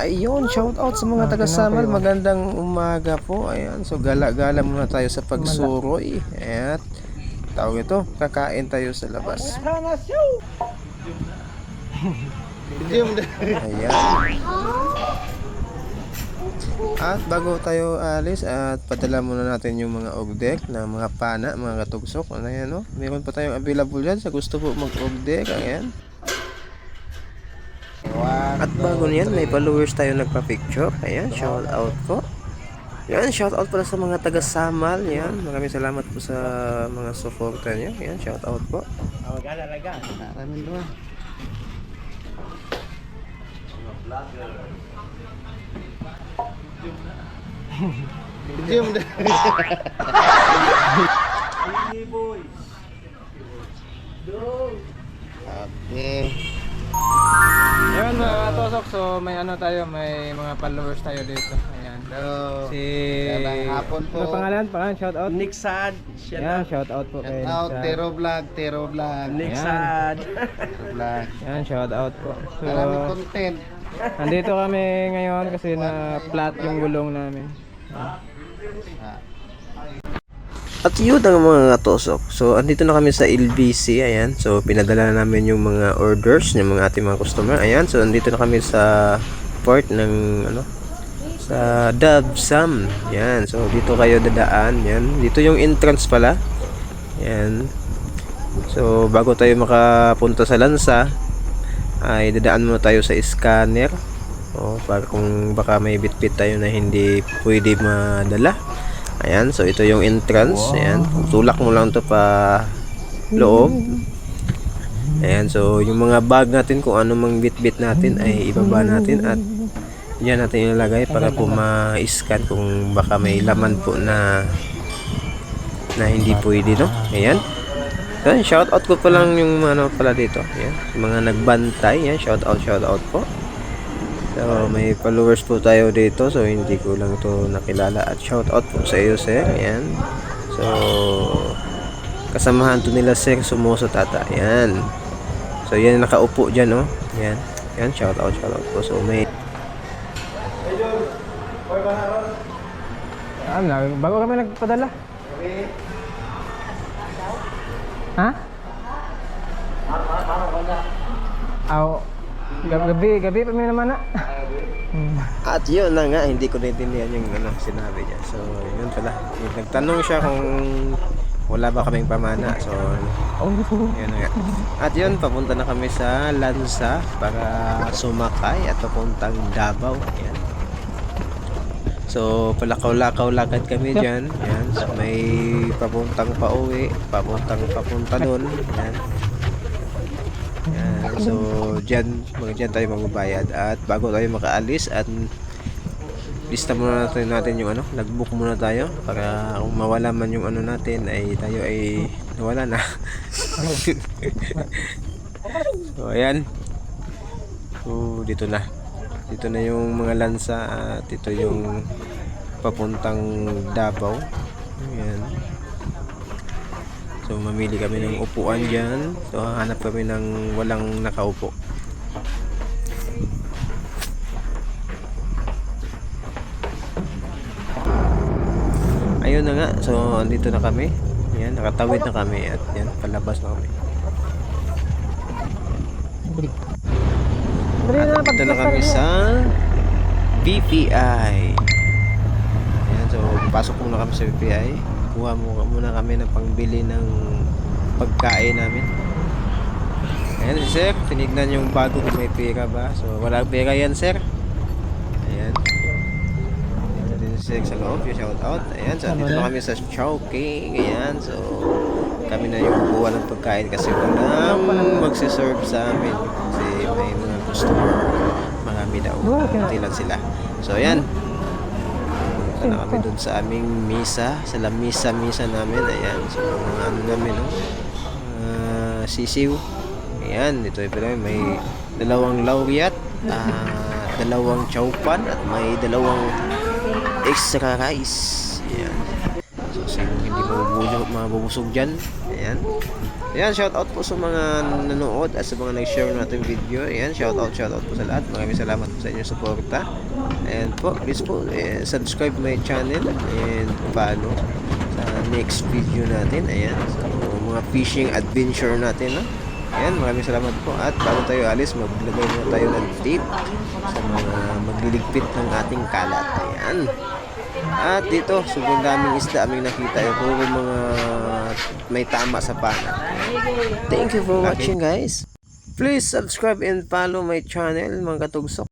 Ayun, shout out sa mga taga Samal. Magandang umaga po. Ayan, so gala-gala muna tayo sa pagsuroy. Ayan. Tawag ito, kakain tayo sa labas. Ayan. At bago tayo alis at padala muna natin yung mga ogdek na mga pana, mga katugsok. Ano yan, no? Meron pa tayong available yan sa gusto po mag-ogdek. Ayan. At bago niyan, may followers tayo nagpa-picture. Ayan, shout out po. Yan, shout out pala sa mga taga Samal. Yan, maraming salamat po sa mga supporter niyo. Yan, shout out po. Maraming doon. Okay. May ano tayo, may mga followers tayo dito. Ayan. Hello. Si... Magandang hapon po. Ano pangalan? Pangalan, shout out? Nick Sad. Yan, shout out po kay Shout out, Nick Sad. Tero Vlog, Tero Vlog. Nick Sad. Tero Vlog. Yan, shout out po. So, Maraming content. andito kami ngayon kasi na flat yung gulong namin. At yun ang mga katosok. So, andito na kami sa LBC. Ayan. So, pinadala na namin yung mga orders ng mga ating mga customer. Ayan. So, andito na kami sa port ng ano sa Dabsam. Yan. So, dito kayo dadaan. Yan. Dito yung entrance pala. Yan. So, bago tayo makapunta sa Lansa, ay dadaan muna tayo sa scanner. O, para kung baka may bitbit tayo na hindi pwede madala. Ayan, so ito yung entrance. Ayan, tulak mo lang to pa loob. Ayan, so yung mga bag natin kung ano mang bit-bit natin ay ibaba natin at diyan natin ilalagay para po ma-scan kung baka may laman po na na hindi pwede, no? Ayan. Ayan, shout out ko pa lang yung ano pala dito. Ayan, mga nagbantay. Ayan, shout out, shout out po. So, may followers po tayo dito. So, hindi ko lang to nakilala. At shout out po sa iyo, sir. Ayan. So, kasamahan to nila, sir. Sumuso tata. Ayan. So, yan nakaupo dyan, oh. Ayan. Ayan, shout out, shout out po. So, may Ano na, bago kami nagpadala. Ha? Aw, gabi, gabi, gabi pa may naman na. At yun na nga, hindi ko naintindihan yung ano, sinabi niya. So, yun pala. Nagtanong siya kung wala ba kaming pamana. So, yun na nga. At yun, papunta na kami sa Lansa para sumakay at papuntang Davao. Ayan. So, palakaw-lakaw lakad kami dyan. Ayan. So, may papuntang pauwi, papuntang papunta doon. Ayan. Ayan. So, dyan, mga dyan tayo magbabayad. At bago tayo makaalis at lista muna natin, natin yung ano, nagbook muna tayo para kung mawala man yung ano natin ay tayo ay nawala na. so, ayan. So, dito na. Dito na yung mga lansa at ito yung papuntang Davao. Ayan. So, mamili kami ng upuan dyan. So, hanap kami ng walang nakaupo. Ayun na nga. So, andito na kami. Yan, nakatawid na kami at yan, palabas na kami. At dito na kami sa BPI. Ayan, so pasok muna kami sa BPI. Kuha mo muna kami ng pangbili ng pagkain namin. Ayan si sir, tinignan yung bago kung may pera ba. So wala pera yan sir. Ayan. Dito din si sir sa loob, yung shout out. Ayan, so dito na kami sa Chowking. Ayan, so kami na yung kukuha ng pagkain kasi walang magsiserve sa amin. Kasi may mga customer. Marami daw. Kunti lang sila. So ayan. Punta na kami dun sa aming misa. Sa la misa-misa namin. Ayan. So mga ano namin, no? Ah, sisiw. Ayan. Dito pala may dalawang laureate. ah, dalawang chowpan. At may dalawang extra rice. Ayan. So sino hindi mabubusog dyan. Ayan. Ayan, shout out po sa mga nanonood at sa mga nag-share ng ating video. Ayan, shout out, shout out po sa lahat. Maraming salamat po sa inyong suporta. And po, please po, eh, subscribe my channel and follow sa next video natin. Ayan, so mga fishing adventure natin. No? Ayan, maraming salamat po. At bago tayo alis, maglagay muna tayo ng tape sa mga magliligpit ng ating kalat. Ayan. At dito, sobrang daming isda aming nakita. Yung puro mga may tama sa pana. Thank you for watching guys. Please subscribe and follow my channel mga katugsok.